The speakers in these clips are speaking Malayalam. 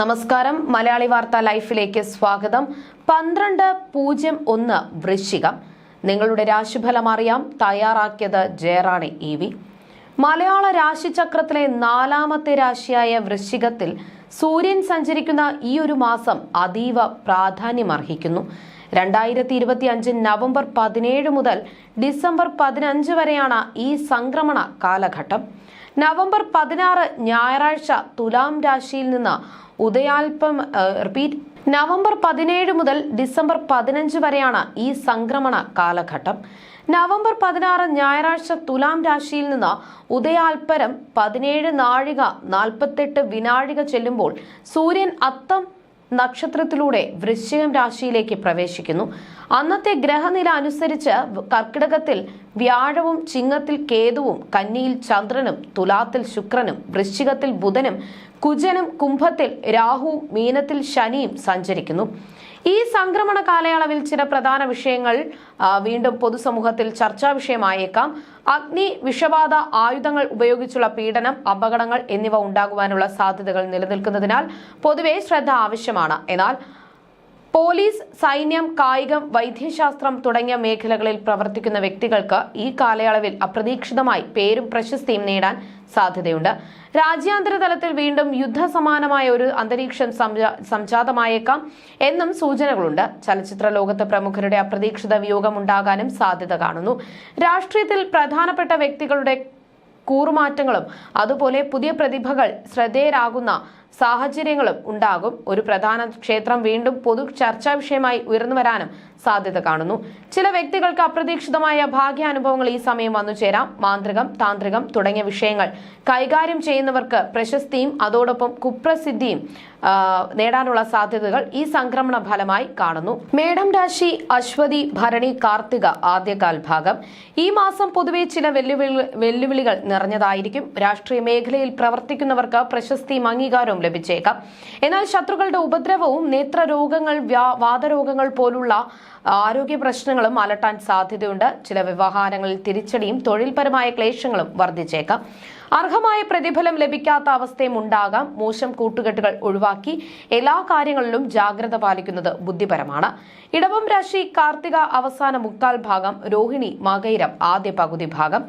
നമസ്കാരം. മലയാളി വാർത്ത ലൈഫിലേക്ക് സ്വാഗതം. പന്ത്രണ്ട് പൂജ്യം ഒന്ന് വൃശ്ചികം. നിങ്ങളുടെ രാശിഫലം അറിയാം. തയ്യാറാക്കിയത് ജയറാണി ഇ വി. മലയാള രാശിചക്രത്തിലെ നാലാമത്തെ രാശിയായ വൃശ്ചികത്തിൽ സൂര്യൻ സഞ്ചരിക്കുന്ന ഈ ഒരു മാസം അതീവ പ്രാധാന്യമർഹിക്കുന്നു. രണ്ടായിരത്തി ഇരുപത്തി അഞ്ച് നവംബർ പതിനേഴ് മുതൽ ഡിസംബർ പതിനഞ്ച് വരെയാണ് ഈ സംക്രമണ കാലഘട്ടം. നവംബർ പതിനാറ് ഞായറാഴ്ച തുലാം രാശിയിൽ നിന്ന് ഉദയാൽപം റിപ്പീറ്റ് നവംബർ പതിനേഴ് മുതൽ ഡിസംബർ പതിനഞ്ച് വരെയാണ് ഈ സംക്രമണ കാലഘട്ടം. നവംബർ പതിനാറ് ഞായറാഴ്ച തുലാം രാശിയിൽ നിന്ന് ഉദയാൽപരം പതിനേഴ് നാഴിക നാൽപ്പത്തെട്ട് വിനാഴിക ചെല്ലുമ്പോൾ സൂര്യൻ അത്തം നക്ഷത്രത്തിലൂടെ വൃശ്ചികം രാശിയിലേക്ക് പ്രവേശിക്കുന്നു. അന്നത്തെ ഗ്രഹനില അനുസരിച്ച് കർക്കിടകത്തിൽ വ്യാഴവും ചിങ്ങത്തിൽ കേതുവും കന്നിയിൽ ചന്ദ്രനും തുലാത്തിൽ ശുക്രനും വൃശ്ചികത്തിൽ ബുധനും കുജനും കുംഭത്തിൽ രാഹുവും മീനത്തിൽ ശനിയും സഞ്ചരിക്കുന്നു. ഈ സംക്രമണ കാലയളവിൽ ചില പ്രധാന വിഷയങ്ങൾ വീണ്ടും പൊതുസമൂഹത്തിൽ ചർച്ചാ വിഷയമായേക്കാം. അഗ്നി വിഷബാധ ആയുധങ്ങൾ ഉപയോഗിച്ചുള്ള പീഡനം അപകടങ്ങൾ എന്നിവ ഉണ്ടാകുവാനുള്ള സാധ്യതകൾ നിലനിൽക്കുന്നതിനാൽ പൊതുവെ ശ്രദ്ധ ആവശ്യമാണ്. എന്നാൽ പോലീസ് സൈന്യം കായികം വൈദ്യശാസ്ത്രം തുടങ്ങിയ മേഖലകളിൽ പ്രവർത്തിക്കുന്ന വ്യക്തികൾക്ക് ഈ കാലയളവിൽ അപ്രതീക്ഷിതമായി പേരും പ്രശസ്തിയും നേടാൻ സാധ്യതയുണ്ട്. രാജ്യാന്തര തലത്തിൽ വീണ്ടും യുദ്ധസമാനമായ ഒരു അന്തരീക്ഷം സംജാതമായേക്കാം എന്നും സൂചനകളുണ്ട്. ചലച്ചിത്ര ലോകത്ത് പ്രമുഖരുടെ അപ്രതീക്ഷിത വിയോഗം ഉണ്ടാകാനും സാധ്യത കാണുന്നു. രാഷ്ട്രീയത്തിൽ പ്രധാനപ്പെട്ട വ്യക്തികളുടെ കൂറുമാറ്റങ്ങളും അതുപോലെ പുതിയ പ്രതിഭകൾ ശ്രദ്ധേയരാകുന്ന സാഹചര്യങ്ങളും ഉണ്ടാകും. ഒരു പ്രധാന ക്ഷേത്രം വീണ്ടും പൊതു ചർച്ചാ വിഷയമായി ഉയർന്നു വരാനും സാധ്യത കാണുന്നു. ചില വ്യക്തികൾക്ക് അപ്രതീക്ഷിതമായ ഭാഗ്യാനുഭവങ്ങൾ ഈ സമയം വന്നു ചേരാം. മാന്ത്രികം താന്ത്രികം തുടങ്ങിയ വിഷയങ്ങൾ കൈകാര്യം ചെയ്യുന്നവർക്ക് പ്രശസ്തിയും അതോടൊപ്പം കുപ്രസിദ്ധിയും നേടാനുള്ള സാധ്യതകൾ ഈ സംക്രമണ ഫലമായി കാണുന്നു. മേഡം രാശി അശ്വതി ഭരണി കാർത്തിക ആദ്യകാൽ ഭാഗം. ഈ മാസം പൊതുവെ ചില വെല്ലുവിളി വെല്ലുവിളികൾ നിറഞ്ഞതായിരിക്കും. രാഷ്ട്രീയ മേഖലയിൽ പ്രവർത്തിക്കുന്നവർക്ക് പ്രശസ്തിയും അംഗീകാരവും ലഭിച്ചേക്കാം എന്നാൽ ശത്രുക്കളുടെ ഉപദ്രവവും നേത്രരോഗങ്ങൾ വാതരോഗങ്ങൾ പോലുള്ള ആരോഗ്യ പ്രശ്നങ്ങളും അലട്ടാൻ സാധ്യതയുണ്ട്. ചില വ്യവഹാരങ്ങളിൽ തിരിച്ചടിയും തൊഴിൽപരമായ ക്ലേശങ്ങളും വർദ്ധിച്ചേക്കാം. അർഹമായ പ്രതിഫലം ലഭിക്കാത്ത അവസ്ഥയും ഉണ്ടാകാം. മോശം കൂട്ടുകെട്ടുകൾ ഒഴിവാക്കി എല്ലാ കാര്യങ്ങളിലും ജാഗ്രത പാലിക്കുന്നത് ബുദ്ധിപരമാണ്. ഇടവം രാശി കാർത്തിക അവസാന മുക്കാൽ ഭാഗം രോഹിണി മകൈരം ആദ്യ പകുതി ഭാഗം.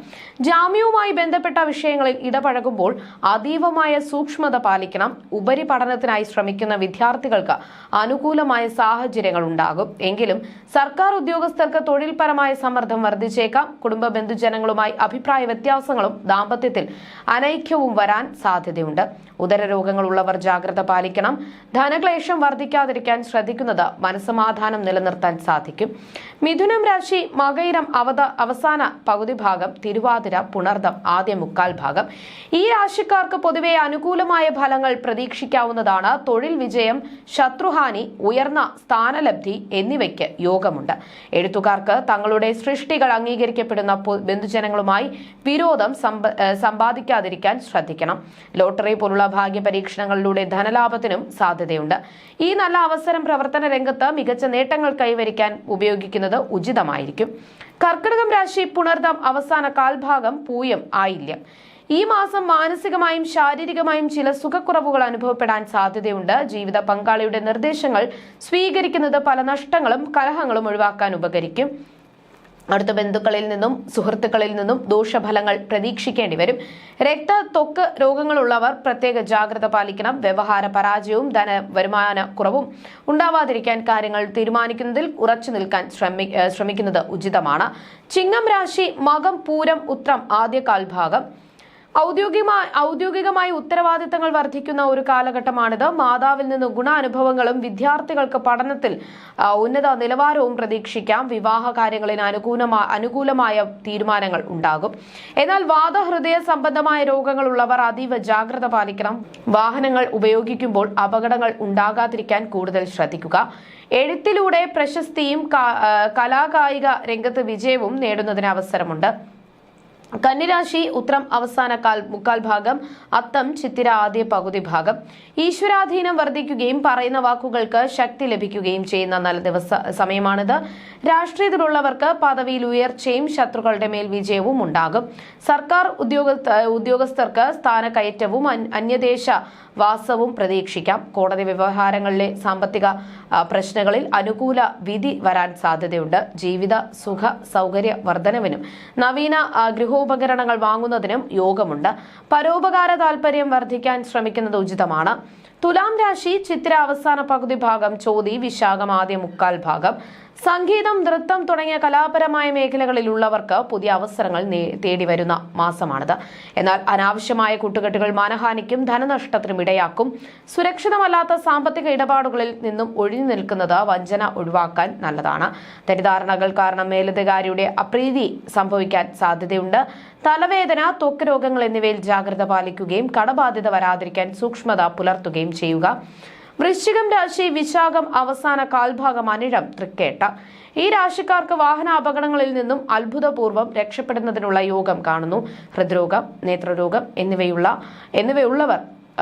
ജാമ്യവുമായി ബന്ധപ്പെട്ട വിഷയങ്ങളിൽ ഇടപഴകുമ്പോൾ അതീവമായ സൂക്ഷ്മത പാലിക്കണം. ഉപരിപഠനത്തിനായി ശ്രമിക്കുന്ന വിദ്യാർത്ഥികൾക്ക് അനുകൂലമായ സാഹചര്യങ്ങൾ ഉണ്ടാകും. എങ്കിലും സർക്കാർ ഉദ്യോഗസ്ഥർക്ക് തൊഴിൽപരമായ സമ്മർദ്ദം വർദ്ധിച്ചേക്കാം. കുടുംബ ബന്ധുജനങ്ങളുമായി അഭിപ്രായ വ്യത്യാസങ്ങളും ദാമ്പത്യത്തിൽ അനൈക്യവും വരാൻ സാധ്യതയുണ്ട്. ഉദരരോഗങ്ങളുള്ളവർ ജാഗ്രത പാലിക്കണം. ധനക്ലേശം വർദ്ധിക്കാതിരിക്കാൻ ശ്രദ്ധിക്കുന്നത് മനസമാധാനം നിലനിർത്താൻ സാധിക്കും. മിഥുനം രാശി മകയിരം അവത അവസാന പകുതി ഭാഗം തിരുവാതിര പുണർദം ആദ്യ മുക്കാൽ ഭാഗം. ഈ രാശിക്കാർക്ക് പൊതുവെ അനുകൂലമായ ഫലങ്ങൾ പ്രതീക്ഷിക്കാവുന്നതാണ്. തൊഴിൽ വിജയം ശത്രുഹാനി ഉയർന്ന സ്ഥാനലബ്ധി എന്നിവയ്ക്ക് യോഗമുണ്ട്. എഴുത്തുകാർക്ക് തങ്ങളുടെ സൃഷ്ടികൾ അംഗീകരിക്കപ്പെടുന്ന ബന്ധുജനങ്ങളുമായി വിരോധം സമ്പ- ഏഹ് സമ്പാദിക്കാതിരിക്കാൻ ശ്രദ്ധിക്കണം. ലോട്ടറി പോലുള്ള ഭാഗ്യ പരീക്ഷണങ്ങളിലൂടെ ധനലാഭത്തിനും സാധ്യതയുണ്ട്. ഈ നല്ല അവസരം പ്രവർത്തന രംഗത്ത് മികച്ച നേട്ടങ്ങൾ കൈവരിക്കാൻ ഉപയോഗിക്കുന്നത് ഉചിതമായിരിക്കും. കർക്കിടകം രാശി പുണർദം അവസാന കാൽഭാഗം പൂയം ആയില്ല ഈ മാസം മാനസികമായും ശാരീരികമായും ചില സുഖക്കുറവുകൾ അനുഭവപ്പെടാൻ സാധ്യതയുണ്ട്. ജീവിത പങ്കാളിയുടെ നിർദ്ദേശങ്ങൾ സ്വീകരിക്കുന്നത് പല നഷ്ടങ്ങളും കലഹങ്ങളും ഒഴിവാക്കാൻ ഉപകരിക്കും. അടുത്ത ബന്ധുക്കളിൽ നിന്നും സുഹൃത്തുക്കളിൽ നിന്നും ദോഷഫലങ്ങൾ പ്രതീക്ഷിക്കേണ്ടി വരും. രക്ത ത്വക്ക് രോഗങ്ങളുള്ളവർ പ്രത്യേക ജാഗ്രത പാലിക്കണം. വ്യവഹാര പരാജയവും ധന വരുമാന കുറവും ഉണ്ടാവാതിരിക്കാൻ കാര്യങ്ങൾ തീരുമാനിക്കുന്നതിൽ ഉറച്ചു നിൽക്കാൻ ശ്രമിക്കുന്നത് ഉചിതമാണ്. ചിങ്ങം രാശി മകം പൂരം ഉത്രം ആദ്യ കാൽഭാഗം ഔദ്യോഗികമായി ഔദ്യോഗികമായി ഉത്തരവാദിത്തങ്ങൾ വർദ്ധിക്കുന്ന ഒരു കാലഘട്ടമാണിത്. മാതാവിൽ നിന്ന് ഗുണാനുഭവങ്ങളും വിദ്യാർത്ഥികൾക്ക് പഠനത്തിൽ ഉന്നത നിലവാരവും പ്രതീക്ഷിക്കാം. വിവാഹ കാര്യങ്ങളിൽ അനുകൂലമായ അനുകൂലമായ തീരുമാനങ്ങൾ ഉണ്ടാകും. എന്നാൽ വാദഹൃദയ സംബന്ധമായ രോഗങ്ങളുള്ളവർ അതീവ ജാഗ്രത പാലിക്കണം. വാഹനങ്ങൾ ഉപയോഗിക്കുമ്പോൾ അപകടങ്ങൾ ഉണ്ടാകാതിരിക്കാൻ കൂടുതൽ ശ്രദ്ധിക്കുക. എഴുത്തിലൂടെ പ്രശസ്തിയും കലാകായിക രംഗത്ത് വിജയവും നേടുന്നതിന് അവസരമുണ്ട്. കന്നിരാശി ഉത്രം അവസാന കാൽ മുക്കാൽ ഭാഗം അത്തം ചിത്തിര ആദ്യ പകുതി ഭാഗം. ഈശ്വരാധീനം വർദ്ധിക്കുകയും പറയുന്ന വാക്കുകൾക്ക് ശക്തി ലഭിക്കുകയും ചെയ്യുന്ന നല്ല ദിവസ സമയമാണിത്. രാഷ്ട്രീയത്തിലുള്ളവർക്ക് പദവിയിൽ ഉയർച്ചയും ശത്രുക്കളുടെ മേൽ വിജയവും ഉണ്ടാകും. സർക്കാർ ഉദ്യോഗസ്ഥ ഉദ്യോഗസ്ഥർക്ക് സ്ഥാനക്കയറ്റവും അന്യദേശ വാസവും പ്രതീക്ഷിക്കാം. കോടതി വ്യവഹാരങ്ങളിലെ സാമ്പത്തിക പ്രശ്നങ്ങളിൽ അനുകൂല വിധി വരാൻ സാധ്യതയുണ്ട്. ജീവിത സുഖ സൗകര്യ വർധനവിനും നവീന ഗൃഹോപകരണങ്ങൾ വാങ്ങുന്നതിനും യോഗമുണ്ട്. പരോപകാര താൽപര്യം വർദ്ധിക്കാൻ ശ്രമിക്കുന്നത് ഉചിതമാണ്. തുലാം രാശി ചിത്ര അവസാന പകുതി ഭാഗം ചോതി വിശാഖം ആദ്യ മുക്കാൽ ഭാഗം. സംഗീതം നൃത്തം തുടങ്ങിയ കലാപരമായ മേഖലകളിലുള്ളവർക്ക് പുതിയ അവസരങ്ങൾ തേടി വരുന്ന മാസമാണിത്. എന്നാൽ അനാവശ്യമായ കൂട്ടുകെട്ടുകൾ മാനഹാനിക്കും ധനനഷ്ടത്തിനും ഇടയാക്കും. സുരക്ഷിതമല്ലാത്ത സാമ്പത്തിക ഇടപാടുകളിൽ നിന്നും ഒഴിഞ്ഞു നിൽക്കുന്നത് വഞ്ചന ഒഴിവാക്കാൻ നല്ലതാണ്. തെറ്റിദ്ധാരണകൾ കാരണം മേലധികാരിയുടെ അപ്രീതി സംഭവിക്കാൻ സാധ്യതയുണ്ട്. തലവേദന ത്വക്ക് രോഗങ്ങൾ എന്നിവയിൽ ജാഗ്രത പാലിക്കുകയും കടബാധ്യത വരാതിരിക്കാൻ സൂക്ഷ്മത പുലർത്തുകയും ചെയ്യുക. വൃശ്ചികം രാശി വിശാഖം അവസാന കാൽഭാഗം അനിഴം തൃക്കേട്ട. ഈ രാശിക്കാർക്ക് വാഹന അപകടങ്ങളിൽ നിന്നും അത്ഭുതപൂർവം രക്ഷപ്പെടുന്നതിനുള്ള യോഗം കാണുന്നു. ഹൃദ്രോഗം നേത്രരോഗം എന്നിവയുള്ള എന്നിവയുള്ളവർ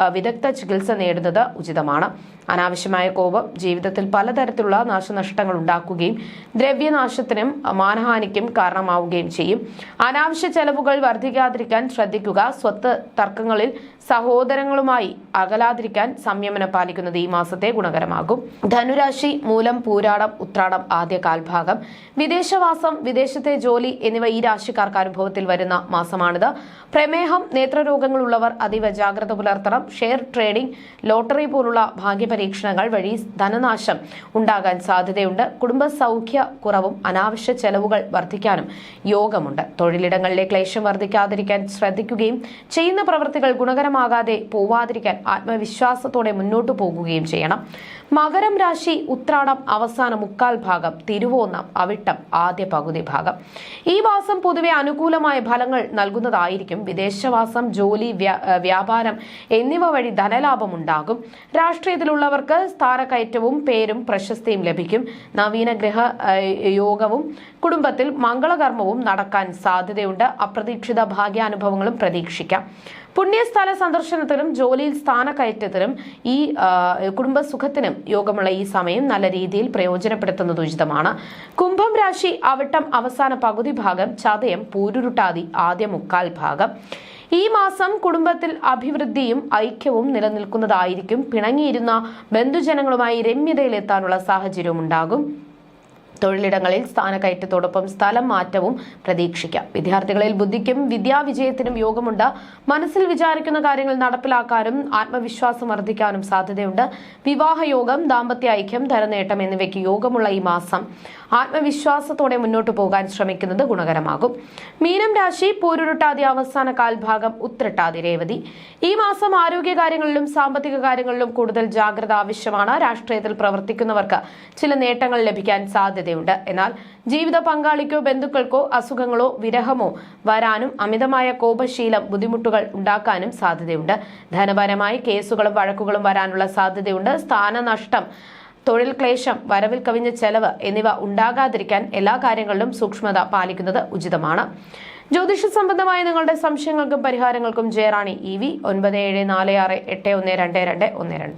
വിദഗ്ധ ചികിത്സ നേടുന്നത് ഉചിതമാണ്. അനാവശ്യമായ കോപം ജീവിതത്തിൽ പലതരത്തിലുള്ള നാശനഷ്ടങ്ങൾ ഉണ്ടാക്കുകയും ദ്രവ്യനാശത്തിനും മാനഹാനിക്കും കാരണമാവുകയും ചെയ്യും. അനാവശ്യ ചെലവുകൾ വർദ്ധിക്കാതിരിക്കാൻ ശ്രദ്ധിക്കുക. സ്വത്ത് തർക്കങ്ങളിൽ സഹോദരങ്ങളുമായി അകലാതിരിക്കാൻ സംയമനം പാലിക്കുന്നത് ഈ മാസത്തെ ഗുണകരമാകും. ധനുരാശി മൂലം പൂരാടം ഉത്രാടം ആദ്യ കാൽഭാഗം വിദേശവാസം വിദേശത്തെ ജോലി എന്നിവ ഈ രാശിക്കാർക്ക് അനുഭവത്തിൽ വരുന്ന മാസമാണിത്. പ്രമേഹം നേത്രരോഗങ്ങളുള്ളവർ അതീവ ജാഗ്രത പുലർത്തണം. ഷെയർ ട്രേഡിംഗ് ലോട്ടറി പോലുള്ള ഭാഗ്യപരീക്ഷണങ്ങൾ വഴി ധനനാശം ഉണ്ടാകാൻ സാധ്യതയുണ്ട്. കുടുംബ സൗഖ്യ കുറവും അനാവശ്യ ചെലവുകൾ വർദ്ധിക്കാനും യോഗമുണ്ട്. തൊഴിലിടങ്ങളിലെ ക്ലേശം വർദ്ധിക്കാതിരിക്കാൻ ശ്രദ്ധിക്കുകയും ചെയ്യുന്ന പ്രവൃത്തികൾ ഗുണകരമാകാതെ പോവാതിരിക്കാൻ ആത്മവിശ്വാസത്തോടെ മുന്നോട്ടു പോകുകയും ചെയ്യണം. മകരം രാശി ഉത്രാടം അവസാന മുക്കാൽ ഭാഗം തിരുവോന്നം അവിട്ടം ആദ്യ പകുതി ഭാഗം. ഈ മാസം പൊതുവെ അനുകൂലമായ ഫലങ്ങൾ നൽകുന്നതായിരിക്കും വിദേശവാസം ജോലി വ്യാപാരം എന്നീ എന്നിവ വഴി ധനലാഭം ഉണ്ടാകും. രാഷ്ട്രീയത്തിലുള്ളവർക്ക് സ്ഥാനക്കയറ്റവും പേരും പ്രശസ്തിയും ലഭിക്കും. നവീന ഗ്രഹ യോഗവും കുടുംബത്തിൽ മംഗളകർമ്മവും നടക്കാൻ സാധ്യതയുണ്ട്. അപ്രതീക്ഷിത ഭാഗ്യാനുഭവങ്ങളും പ്രതീക്ഷിക്കാം. പുണ്യസ്ഥല സന്ദർശനത്തിനും ജോലിയിൽ സ്ഥാനക്കയറ്റത്തിനും ഈ കുടുംബസുഖത്തിനും യോഗമുള്ള ഈ സമയം നല്ല രീതിയിൽ പ്രയോജനപ്പെടുത്തുന്നത് ഉചിതമാണ്. കുംഭം രാശി അവിട്ടം അവസാന പകുതി ഭാഗം ചതയം പൂരുരുട്ടാതി ആദ്യ മുക്കാൽ ഭാഗം. ഈ മാസം കുടുംബത്തിൽ അഭിവൃദ്ധിയും ഐക്യവും നിലനിൽക്കുന്നതായിരിക്കും. പിണങ്ങിയിരുന്ന ബന്ധുജനങ്ങളുമായി രമ്യതയിലെത്താനുള്ള സാഹചര്യവും ഉണ്ടാകും. തൊഴിലിടങ്ങളിൽ സ്ഥാനക്കയറ്റത്തോടൊപ്പം സ്ഥലം മാറ്റവും പ്രതീക്ഷിക്കാം. വിദ്യാർത്ഥികളിൽ ബുദ്ധിക്കും വിദ്യാവിജയത്തിനും യോഗമുണ്ട്. മനസ്സിൽ വിചാരിക്കുന്ന കാര്യങ്ങൾ നടപ്പിലാക്കാനും ആത്മവിശ്വാസം വർദ്ധിക്കാനും സാധ്യതയുണ്ട്. വിവാഹയോഗം ദാമ്പത്യ ഐക്യം ധനനേട്ടം എന്നിവയ്ക്ക് യോഗമുള്ള ഈ മാസം. ആത്മവിശ്വാസത്തോടെ മുന്നോട്ട് പോകാൻ ശ്രമിക്കുന്നത് ഗുണകരമാകും. മീനം രാശി പൂരുരുട്ടാതി അവസാന കാൽഭാഗം ഉത്രട്ടാതി രേവതി. ഈ മാസം ആരോഗ്യകാര്യങ്ങളിലും സാമ്പത്തിക കാര്യങ്ങളിലും കൂടുതൽ ജാഗ്രത ആവശ്യമാണ്. രാഷ്ട്രീയത്തിൽ പ്രവർത്തിക്കുന്നവർക്ക് ചില നേട്ടങ്ങൾ ലഭിക്കാൻ സാധ്യതയുണ്ട്. എന്നാൽ ജീവിത പങ്കാളിക്കോ ബന്ധുക്കൾക്കോ അസുഖങ്ങളോ വിരഹമോ വരാനും അമിതമായ കോപശീലം ബുദ്ധിമുട്ടുകൾ ഉണ്ടാക്കാനും സാധ്യതയുണ്ട്. ധനപരമായി കേസുകളും വഴക്കുകളും വരാനുള്ള സാധ്യതയുണ്ട്. സ്ഥാനനഷ്ടം തൊഴിൽ ക്ലേശം വരവിൽ കവിഞ്ഞ ചെലവ് എന്നിവ ഉണ്ടാകാതിരിക്കാൻ എല്ലാ കാര്യങ്ങളിലും സൂക്ഷ്മത പാലിക്കുന്നത് ഉചിതമാണ്. ജ്യോതിഷ സംബന്ധമായ നിങ്ങളുടെ സംശയങ്ങൾക്കും പരിഹാരങ്ങൾക്കും ജയറാണി. ഇ വി ഒൻപത് ഏഴ് നാല് ആറ് എട്ട് ഒന്ന് രണ്ട് രണ്ട് ഒന്ന് രണ്ട്.